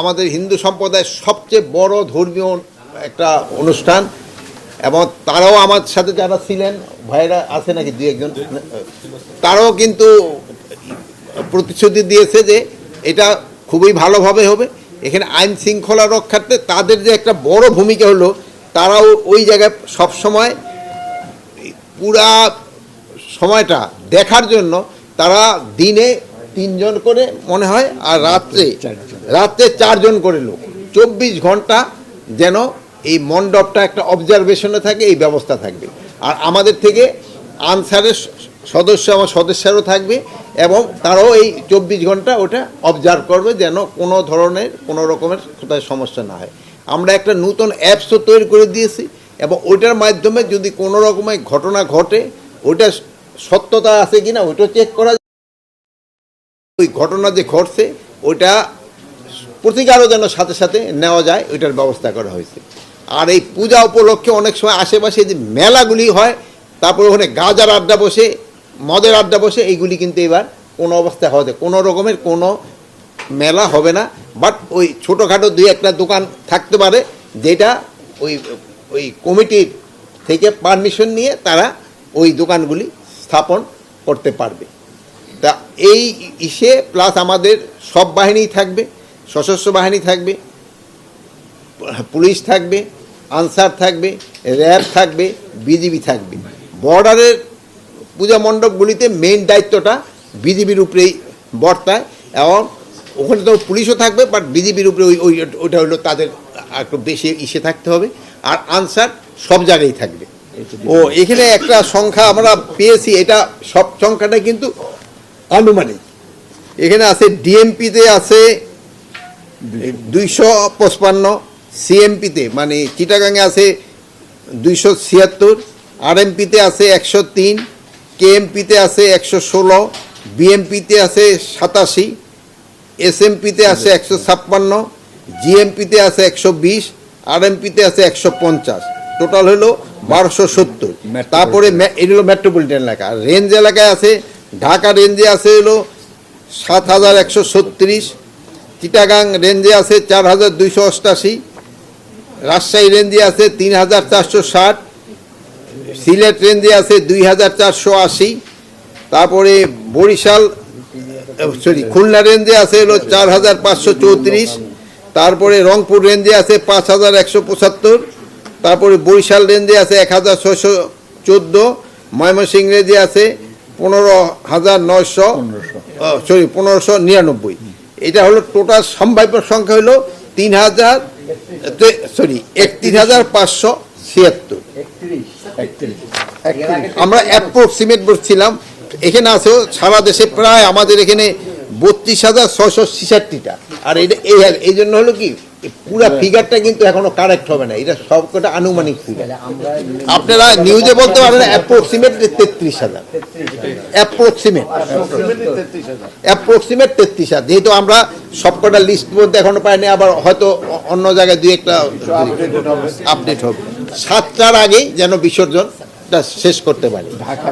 আমাদের হিন্দু সম্প্রদায়ের সবচেয়ে বড় ধর্মীয় একটা অনুষ্ঠান, এবং তারাও আমার সাথে যারা ছিলেন ভাইরা আছে নাকি দু একজন? তারাও কিন্তু প্রতিশ্রুতি দিয়েছে যে এটা খুবই ভালোভাবে হবে। এখানে আইন শৃঙ্খলা রক্ষার্থে তাদের যে একটা বড় ভূমিকা হলো, তারাও ওই জায়গায় সবসময় পুরা সময়টা দেখার জন্য তারা দিনে তিনজন করে, মনে হয়, আর রাত্রে রাত্রে চারজন করে লোক। চব্বিশ ঘণ্টা যেন এই মণ্ডপটা একটা অবজারভেশনে থাকে, এই ব্যবস্থা থাকবে। আর আমাদের থেকে আনসারের সদস্য, আমার সদস্যরাও থাকবে এবং তারাও এই চব্বিশ ঘণ্টা ওটা অবজার্ভ করবে যেন কোনো ধরনের, কোনো রকমের কোথায় সমস্যা না হয়। আমরা একটা নতুন অ্যাপসও তৈরি করে দিয়েছি এবং ওইটার মাধ্যমে যদি কোনো রকমের ঘটনা ঘটে, ওইটা সত্যতা আছে কিনা, ওইটাও চেক করা ওই ঘটনা যে ঘটছে, ওইটা প্রতিকারও যেন সাথে সাথে নেওয়া যায়, ওইটার ব্যবস্থা করা হয়েছে। আর এই পূজা উপলক্ষে অনেক সময় আশেপাশে যে মেলাগুলি হয়, তারপর ওখানে গাজার আড্ডা বসে, মদের আড্ডা বসে, এইগুলি কিন্তু এবার কোনো অবস্থায় হবে কোনো রকমের কোনো মেলা হবে না বাট ওই ছোটোখাটো দুই একটা দোকান থাকতে পারে, যেটা ওই ওই কমিটির থেকে পারমিশন নিয়ে তারা ওই দোকানগুলি স্থাপন করতে পারবে। তা এই ইসে প্লাস আমাদের সব বাহিনী থাকবে সশস্ত্র বাহিনী থাকবে পুলিশ থাকবে আনসার থাকবে র্যাব থাকবে বিজিবি থাকবে। বর্ডারের পূজা মণ্ডপগুলিতে মেইন দায়িত্বটা বিজিবির উপরেই বর্তায় এবং ওখানে তো পুলিশও থাকবে বাট বিজিবির উপরে ওই ওই ওইটা হলো তাদের একটু বেশি ইসে থাকতে হবে আর আনসার সব জায়গায় থাকবে। ও এখানে একটা সংখ্যা আমরা পেয়েছি এটা সব সংখ্যাটা কিন্তু আনুমানিক। এখানে আছে ডিএমপিতে আছে দুইশো পঁচপান্ন সিএমপিতে মানে চিটাগাঙে আছে দুইশো ছিয়াত্তর আরএমপিতে আছে একশো তিন কেএমপিতে আছে একশো ষোলো বিএমপিতে আছে সাতাশি এসএমপিতে আছে একশো ছাপ্পান্ন জিএমপিতে আছে একশো বিশ আরএমপিতে আছে একশো পঞ্চাশ। টোটাল হলো বারোশো সত্তর। তারপরে এটা হলো মেট্রোপলিটন এলাকা। রেঞ্জ এলাকায় আছে ঢাকা রেঞ্জে আছে হলো সাত হাজার একশো ছত্রিশ, চিটাগাং রেঞ্জে আছে চার হাজার দুইশো অষ্টাশি, রাজশাহী রেঞ্জে আছে তিন হাজার চারশো ষাট, সিলেট রেঞ্জে আছে দুই হাজার চারশো আশি, তারপরে বরিশাল সরি, খুলনা রেঞ্জে আছে হলো চার হাজার পাঁচশো চৌত্রিশ, তারপরে রংপুর রেঞ্জে আছে পাঁচ হাজার একশো পঁচাত্তর, তারপরে বরিশাল রেঞ্জে আছে এক হাজার ছয়শো চোদ্দ, ময়মনসিংহ রেঞ্জে আছে পনেরো হাজার নয়শো সরি পনেরোশো নিরানব্বই। এটা হলো টোটাল সম্ভাব্য সংখ্যা হলো তিন হাজার সরি একত্রিশ হাজার পাঁচশো ছিয়াত্তর। আমরা অ্যাপ্রক্সিমেট বলছিলাম এখানে আছে সারা দেশে প্রায় আমাদের এখানে বত্রিশ হাজার ছশো ছিষট্টিটা। আর এটা এই এই জন্য হলো কি পুরা ফিগারটা কিন্তু এখনও কারেক্ট হবে না। এটা সবকটা আনুমানিক ফিগার আপনারা নিউজে বলতে পারেন অ্যাপ্রক্সিমেট তেত্রিশ হাজার। অ্যাপ্রক্সিমেট অ্যাপ্রক্সিমেট তেত্রিশ হাজার। যেহেতু আমরা সবকটা লিস্ট মধ্যে এখনও পাইনি আবার হয়তো অন্য জায়গায় দুই একটা আপডেট হবে। সাতটার আগে যেন বিসর্জনটা শেষ করতে পারি। ঢাকা